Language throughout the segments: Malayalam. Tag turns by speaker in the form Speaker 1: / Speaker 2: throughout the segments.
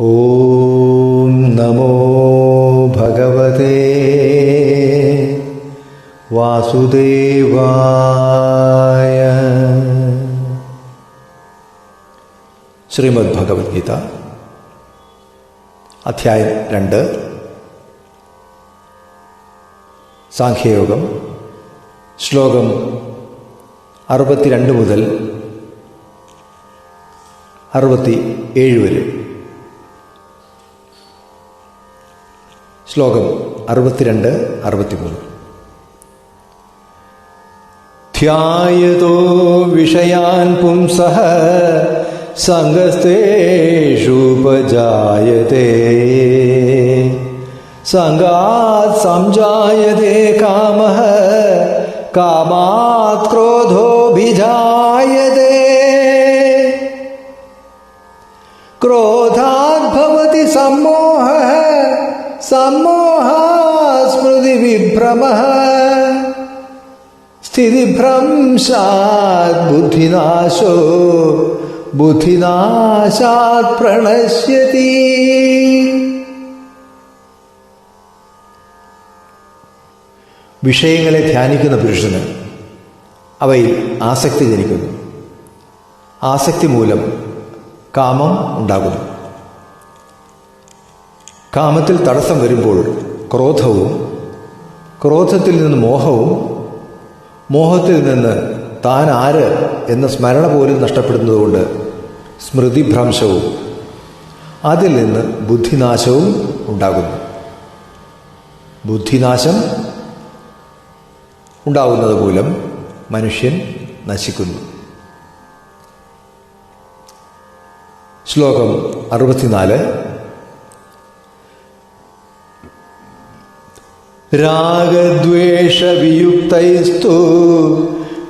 Speaker 1: ഓം നമോ ഭഗവതേ. വാസുദേവായ. ശ്രീമദ് ഭഗവത്ഗീത അധ്യായം രണ്ട്. സാഖ്യയോഗം ശ്ലോകം അറുപത്തിരണ്ട് മുതൽ അറുപത്തി ഏഴ് വരെ. ശ്ലോകം അറുപത്തിരണ്ട് അറുപത്തിമൂന്ന്. ധ്യായതോ വിഷയാൻ പുംസഃ സംഗസ്തേഷുപജായതേ സംഗാത് സംജായതേ കാമ കാമാത് ക്രോധോഭിജായത്തെ സ്മൃതിവിഭ്രമഃ സ്ഥിതിഭ്രംശാത് ബുദ്ധിനാശോ ബുദ്ധിനാശാത് പ്രണശ്യതി. വിഷയങ്ങളെ ധ്യാനിക്കുന്ന പുരുഷന് അവയിൽ ആസക്തി ജനിക്കുന്നു. ആസക്തി മൂലം കാമം ഉണ്ടാകുന്നു. കാമത്തിൽ തടസ്സം വരുമ്പോൾ ക്രോധവും ക്രോധത്തിൽ നിന്ന് മോഹവും മോഹത്തിൽ നിന്ന് താൻ ആര് എന്ന സ്മരണ പോലും നഷ്ടപ്പെടുന്നതുകൊണ്ട് സ്മൃതിഭ്രംശവും അതിൽ നിന്ന് ബുദ്ധിനാശവും ഉണ്ടാകുന്നു. ബുദ്ധിനാശം ഉണ്ടാകുന്നത് മൂലം മനുഷ്യൻ നശിക്കുന്നു. ശ്ലോകം അറുപത്തിനാല്. രാഗദ്വേഷവിയുക്തൈസ്തു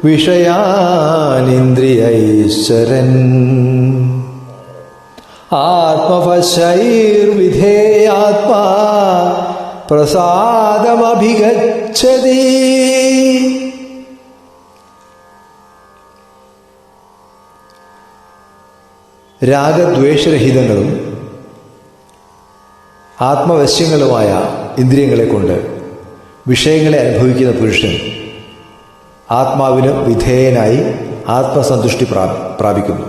Speaker 1: വിഷയാനിന്ദ്രിയൈശ്വരൻ. ആത്മവശൈർവിധേയാത്മാ പ്രസാദമഭിഗച്ഛതി. രാഗദ്വേഷരഹിതങ്ങളും ആത്മവശ്യങ്ങളുമായ ഇന്ദ്രിയങ്ങളെ കൊണ്ട് വിഷയങ്ങളെ അനുഭവിക്കുന്ന പുരുഷൻ ആത്മാവിന് വിധേയനായി ആത്മസന്തുഷ്ടി പ്രാപിക്കുന്നു.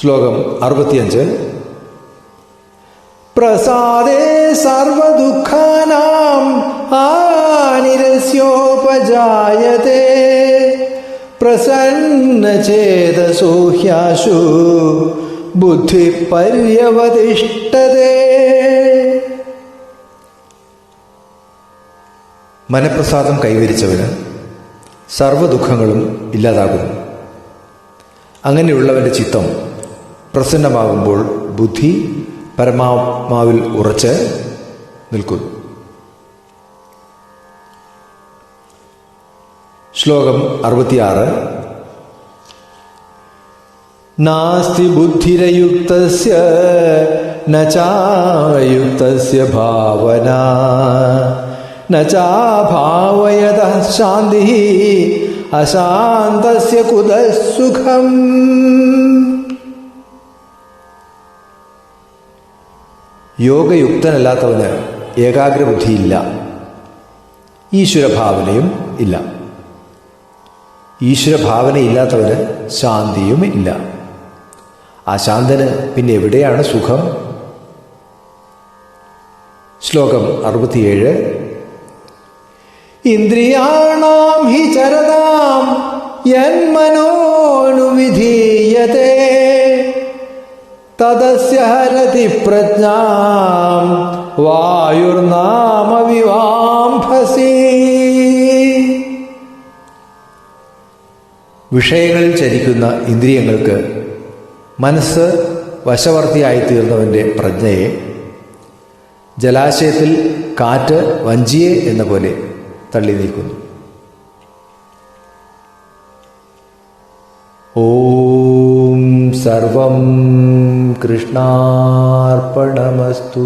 Speaker 1: ശ്ലോകം അറുപത്തിയഞ്ച്. പ്രസാദേ സർവദുഃഖാനാം ആനിരസ്യോപജായത്തെ പ്രസന്നചേതസോ ഹ്യാശു മനപ്രസാദം കൈവരിച്ചവന് സർവദുഃഖങ്ങളും ഇല്ലാതാകുന്നു. അങ്ങനെയുള്ളവന്റെ ചിത്തം പ്രസന്നമാകുമ്പോൾ ബുദ്ധി പരമാത്മാവിൽ ഉറച്ച് നിൽക്കുന്നു. ശ്ലോകം അറുപത്തിയാറ്. നാസ്തി ബുദ്ധിരയുക്തസ്യ നചായുക്തസ്യ ഭാവന. നചാഭാവയത ശാന്തി അശാന്തസ്യ കുതസുഖം യോഗയുക്തനല്ലാത്തവന് ഏകാഗ്രബുദ്ധിയില്ല. ഈശ്വരഭാവനയും ഇല്ല. ഈശ്വരഭാവനയില്ലാത്തവന് ശാന്തിയും ഇല്ല. അശാന്തന് ശാന്തന് പിന്നെ എവിടെയാണ് സുഖം? ശ്ലോകം അറുപത്തിയേഴ് ഇന്ദ്രിയാണാം ഹി ചരതാം യന്മനോനുവിധീയത്തെ തദസ്യ ഹരതി പ്രജ്ഞാം വായുർനാമ വിവാംഭസി വിഷയങ്ങളിൽ ചരിക്കുന്ന ഇന്ദ്രിയങ്ങൾക്ക് മനസ്സ് വശവർത്തിയായി തീർന്നവന്റെ പ്രജ്ഞയെ ജലാശയത്തിൽ കാറ്റ് വഞ്ചിയെ എന്ന പോലെ തള്ളി നീക്കുന്നു ഓം സർവം കൃഷ്ണാർപ്പണമസ്തു